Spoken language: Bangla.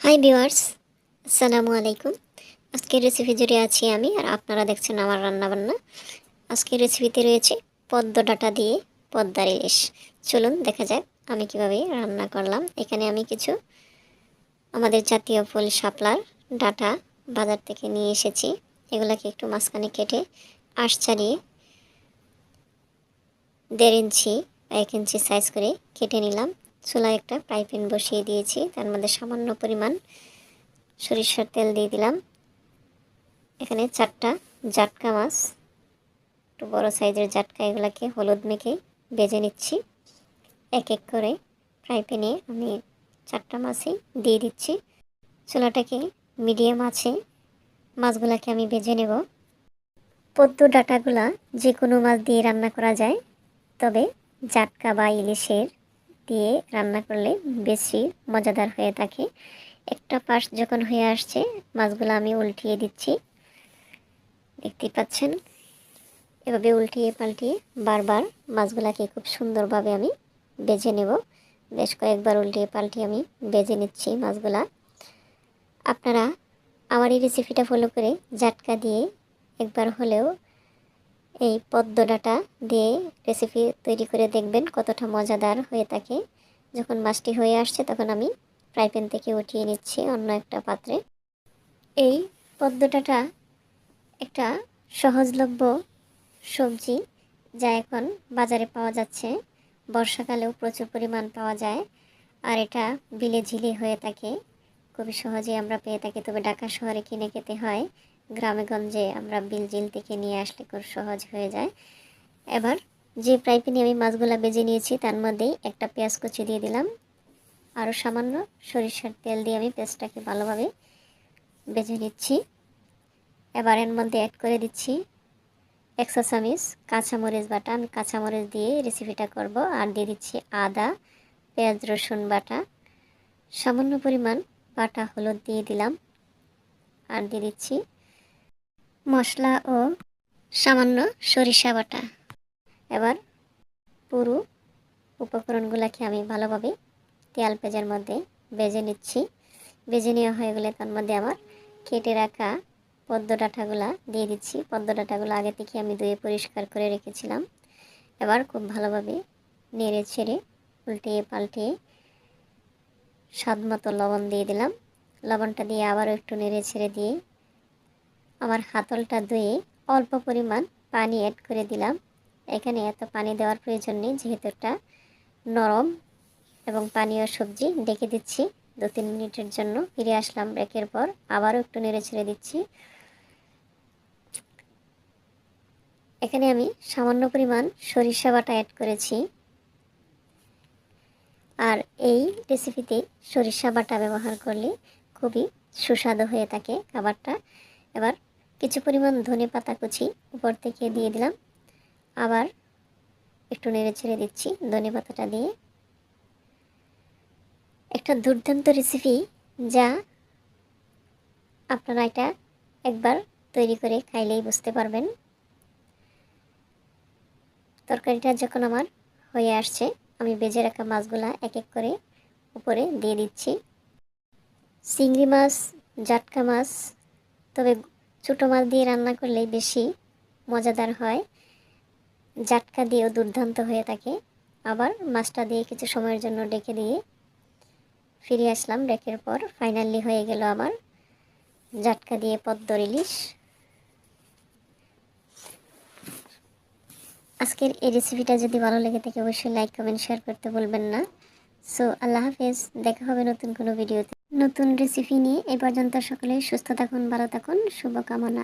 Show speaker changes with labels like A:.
A: হাই ভিউয়ার্স আসসালামু আলাইকুম আজকের রেসিপি জুড়ে আছি আমি, আর আপনারা দেখছেন আমার রান্নাবান্না। আজকের রেসিপিতে রয়েছে পদ্ম ডাটা দিয়ে পদ্মার ইলিশ। চলুন দেখা যাক আমি কীভাবে রান্না করলাম। এখানে আমি কিছু আমাদের জাতীয় ফুল শাপলার ডাটা বাজার থেকে নিয়ে এসেছি। এগুলাকে একটু মাঝখানে কেটে আঁশ ছাড়িয়ে দেড় ইঞ্চি এক ইঞ্চি সাইজ করে কেটে নিলাম। চুলায় একটা ফ্রাই প্যান বসিয়ে দিয়েছি। তার মধ্যে সামান্য পরিমাণ সরিষার তেল দিয়ে দিলাম। এখানে চারটা জাটকা মাছ, একটু বড় সাইজের জাটকা, এগুলাকে হলুদ মেখে বেজে নিচ্ছি। এক এক করে ফ্রাই প্যানে আমি চারটা মাছই দিয়ে দিচ্ছি। চুলাটাকে মিডিয়াম আছে, মাছগুলাকে আমি বেজে নেব। পদ্ম ডাটাগুলা যে কোনো মাছ দিয়ে রান্না করা যায়, তবে জাটকা বা ইলিশের দিয়ে রান্না করলে বেশি মজাদার হয়ে থাকে। একটা পাশ যখন হয়ে আসছে, মাছগুলো আমি উল্টিয়ে দিচ্ছি। দেখতে পাচ্ছেন? এভাবে উল্টিয়ে পাল্টিয়ে বারবার মাছগুলাকে খুব সুন্দরভাবে আমি বেজে নেব। বেশ কয়েকবার উল্টিয়ে পাল্টিয়ে আমি বেজে নিচ্ছি মাছগুলা। আপনারা আমার এই রেসিপিটা ফলো করে জাটকা দিয়ে একবার হলেও এই পদ্ম ডাটা দিয়ে রেসিপি তৈরি করে দেখবেন কতটা মজাদার হয়ে থাকে। যখন মাছটি হয়ে আসছে তখন আমি ফ্রাই প্যান থেকে উঠিয়ে নিচ্ছি অন্য একটা পাত্রে। এই পদ্ম ডাটা একটা সহজলভ্য সবজি যা এখন বাজারে পাওয়া যাচ্ছে। বর্ষাকালেও প্রচুর পরিমাণ পাওয়া যায় আর এটা বিলে ঝিলে হয়ে থাকে। খুবই সহজেই আমরা পেয়ে থাকি, তবে ঢাকা শহরে কিনে খেতে হয়। গ্রামে গঞ্জে আমরা বিল জিল থেকে নিয়ে আসলে খুব সহজ হয়ে যায়। এবার যে ফ্রাই প্যানে আমি মাছগুলা বেজে নিয়েছি, তার মধ্যেই একটা পেঁয়াজ কুচি দিয়ে দিলাম। আরও সামান্য সরিষার তেল দিয়ে আমি পেঁয়াজটাকে ভালোভাবে বেজে নিচ্ছি। এবার এর মধ্যে অ্যাড করে দিচ্ছি একশো চামিচ কাঁচামরিচ বাটা। আমি কাঁচামরিচ দিয়ে রেসিপিটা করব আর দিয়ে দিচ্ছি আদা, পেঁয়াজ, রসুন বাটা। সামান্য পরিমাণ বাটা, হলুদ দিয়ে দিলাম। আর দিয়ে দিচ্ছি মশলা ও সামান্য সরিষা বাটা। এবার পুরো উপকরণগুলোকে আমি ভালোভাবে তেল পেঁয়াজের মধ্যে বেজে নিচ্ছি। বেজে নেওয়া হয়ে গেলে তার মধ্যে আমার কেটে রাখা পদ্ম ডাঁটাগুলা দিয়ে দিচ্ছি। পদ্ম ডাঁটাগুলো আগে থেকে আমি ধুয়ে পরিষ্কার করে রেখেছিলাম। এবার খুব ভালোভাবে নেড়ে ছেড়ে উল্টিয়ে পাল্টিয়ে স্বাদ মতো লবণ দিয়ে দিলাম। লবণটা দিয়ে আবারও একটু নেড়ে ছেড়ে দিয়ে আমার হাতলটা ধুয়ে অল্প পরিমাণ পানি অ্যাড করে দিলাম। এখানে এত পানি দেওয়ার প্রয়োজন নেই, যেহেতু একটা নরম এবং পানীয় সবজি ডেকে দিচ্ছি। দু তিন মিনিটের জন্য ফিরে আসলাম ব্রেকের পর, আবারও একটু নেড়ে ছেড়ে দিচ্ছি। এখানে আমি সামান্য পরিমাণ সরিষা বাটা অ্যাড করেছি। আর এই রেসিপিতে সরিষা বাটা ব্যবহার করলে খুবই সুস্বাদু হয়ে থাকে খাবারটা। এবার কিছু পরিমাণ ধনে পাতা কুচি উপর থেকে দিয়ে দিলাম। আবার একটু নেড়ে ছেড়ে দিচ্ছি ধনে পাতাটা দিয়ে। একটা দুর্দান্ত রেসিপি যা আপনারা এটা একবার তৈরি করে খাইলেই বুঝতে পারবেন। তরকারিটা যখন আমার হয়ে আসছে, আমি বেজে রাখা মাছগুলা এক এক করে উপরে দিয়ে দিচ্ছি। চিংড়ি মাছ, জাটকা মাছ, তবে ছোটো মাছ দিয়ে রান্না করলে বেশি মজাদার হয়। জাটকা দিয়েও দুর্দান্ত হয়ে থাকে। আবার মাছটা দিয়ে কিছু সময়ের জন্য ডেকে দিয়ে ফিরে আসলাম ডেকের পর। ফাইনালি হয়ে গেল আমার জাটকা দিয়ে পদ্ম ইলিশ। আজকের এই রেসিপিটা যদি ভালো লেগে থাকে, অবশ্যই লাইক কমেন্ট শেয়ার করতে বলবেন না। সো আল্লাহ হাফেজ, দেখা হবে নতুন কোনো ভিডিওতে নতুন রেসিপি নিয়ে এ পর্যন্ত সকলে সুস্থ থাকুন ভালো থাকুন শুভকামনা।